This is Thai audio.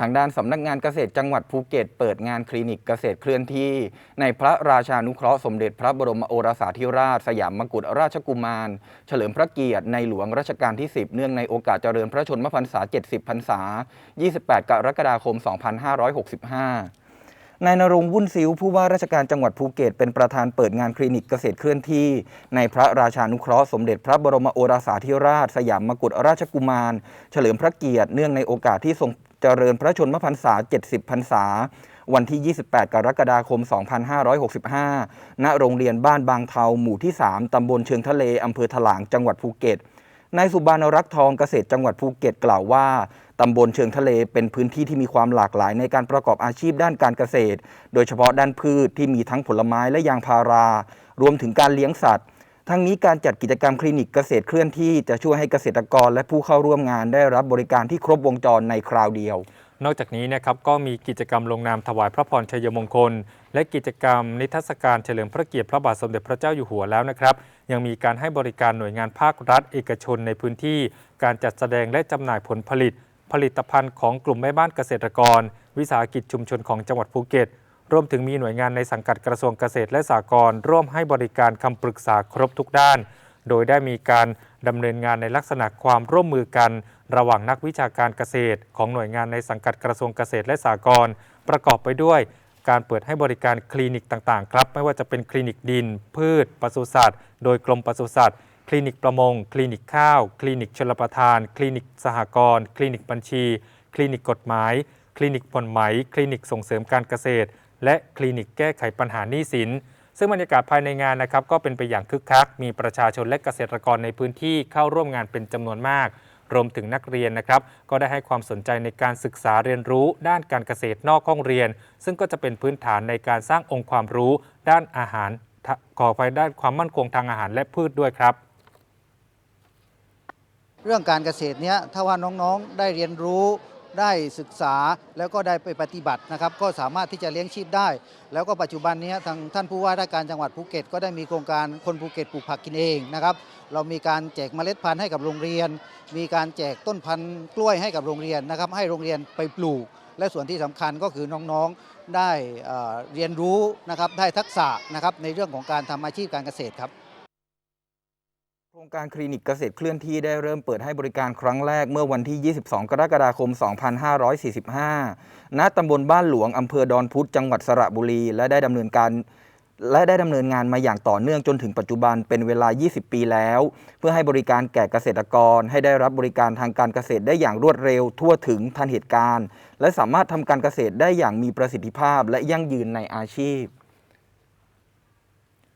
ทางด้านสำนักงานเกษตรจังหวัดภูเก็ต เปิดงานคลินิกเกษตรเคลื่อนที่ ในพระราชานุเคราะห์สมเด็จพระบรมโอรสาธิราช สยามมกุฎราชกุมาร เฉลิมพระเกียรติในหลวงรัชกาลที่ 10 เนื่องในโอกาสเจริญพระชนมพรรษา 70 พรรษา 28 กรกฎาคม 2565 นายนรงวุ่นซิวผู้ว่าราชการจังหวัดภูเก็ตเป็นประธานเปิดงานคลินิกเกษตรเคลื่อนที่ ในพระราชานุเคราะห์สมเด็จพระบรมโอรสาธิราช สยามมกุฎราชกุมาร เฉลิมพระเกียรติเนื่องในโอกาสที่ทรงเจริญพระชนมพรรษา 70 พรรษา วันที่ 28 กรกฎาคม 2565 ณ โรงเรียนบ้านบางเทาหมู่ที่ 3 ตำบลเชิงทะเล อำเภอถลาง จังหวัดภูเก็ตนายสุบานรักทองเกษตรจังหวัดภูเก็ตกล่าวว่า ตำบลเชิงทะเลเป็นพื้นที่ที่มีความหลากหลายในการประกอบอาชีพด้านการเกษตร โดยเฉพาะด้านพืชที่มีทั้งผลไม้และยางพารา รวมถึงการเลี้ยงสัตว์ ทั้งนี้การจัดกิจกรรมคลินิกเกษตรเคลื่อนที่จะช่วยให้เกษตรกรและผู้เข้าร่วมงานได้รับบริการที่ครบวงจรในคราวเดียว นอกจากนี้นะครับก็มีกิจกรรมลงนามถวายพระพรชัยมงคล และกิจกรรมนิทรรศการเฉลิมพระเกียรติพระบาทสมเด็จพระเจ้าอยู่หัวแล้วนะครับ ยังมีการให้บริการหน่วยงานภาครัฐ เอกชนในพื้นที่ การจัดแสดงและจำหน่ายผลผลิต ผลิตภัณฑ์ของกลุ่มแม่บ้านเกษตรกร วิสาหกิจชุมชนของจังหวัดภูเก็ต รวมถึงมีหน่วยงานในสังกัดกระทรวงเกษตรและสหกรณ์ร่วมให้บริการคำปรึกษาครบทุกด้าน โดยได้มีการดำเนินงานในลักษณะความร่วมมือกัน ระหว่างนักวิชาการเกษตร ของหน่วยงานในสังกัดกระทรวงเกษตรและสหกรณ์ประกอบไปด้วยการเปิดให้บริการคลินิกต่างๆ ครับ ไม่ว่าจะเป็นคลินิกดิน พืชปศุสัตว์ โดยกรมปศุสัตว์ ลินิกประมง คลินิกข้าว คลินิกชลประทาน คลินิกสหกรณ์ คลินิกบัญชี คลินิกกฎหมาย คลินิกผ่อนไหม คลินิกส่งเสริมการเกษตร และคลินิกแก้ไขปัญหาหนี้สิน ซึ่งบรรยากาศภายในงานนะครับก็เป็นไปอย่างคึกคัก มีประชาชนและเกษตรกรในพื้นที่เข้าร่วมงานเป็นจำนวนมาก รวมถึงนักเรียนนะครับก็ได้ให้ความสนใจในการศึกษาเรียนรู้ ด้านการเกษตรนอกห้องเรียน ซึ่งก็จะเป็นพื้นฐานในการสร้างองค์ความรู้ ด้านอาหารขอไปด้านความมั่นคงทางอาหารและพืชด้วยครับ เรื่องการเกษตรเนี้ยถ้าว่าน้องๆได้เรียนรู้ได้ศึกษาแล้วก็ได้ไปปฏิบัตินะครับ ก็สามารถที่จะเลี้ยงชีพได้ แล้วก็ปัจจุบันเนี้ยทางท่านผู้ว่าราชการจังหวัดภูเก็ต ก็ได้มีโครงการคนภูเก็ตปลูกผักกินเองนะครับ เรามีการแจกเมล็ดพันธุ์ให้กับโรงเรียน มีการแจกต้นพันธุ์กล้วยให้กับโรงเรียนนะครับ ให้โรงเรียนไปปลูก และส่วนที่สำคัญก็คือน้องๆได้เอ่อเรียนรู้นะครับได้ทักษะนะครับในเรื่องของการทำอาชีพการเกษตรครับ โครงการคลินิกเกษตรเคลื่อนที่ได้เริ่มเปิดให้บริการครั้งแรกเมื่อวันที่ 22 กรกฎาคม 2545 ณ ตำบลบ้านหลวง อำเภอดอนพุธ จังหวัดสระบุรี และได้ดำเนินการและได้ดำเนินงานมาอย่างต่อเนื่องจนถึงปัจจุบันเป็นเวลา 20 ปีแล้ว เพื่อให้บริการแก่เกษตรกร ให้ได้รับบริการทางการเกษตรได้อย่างรวดเร็ว ทั่วถึงทันเหตุการณ์ และสามารถทำการเกษตรได้อย่างมีประสิทธิภาพและยั่งยืนในอาชีพ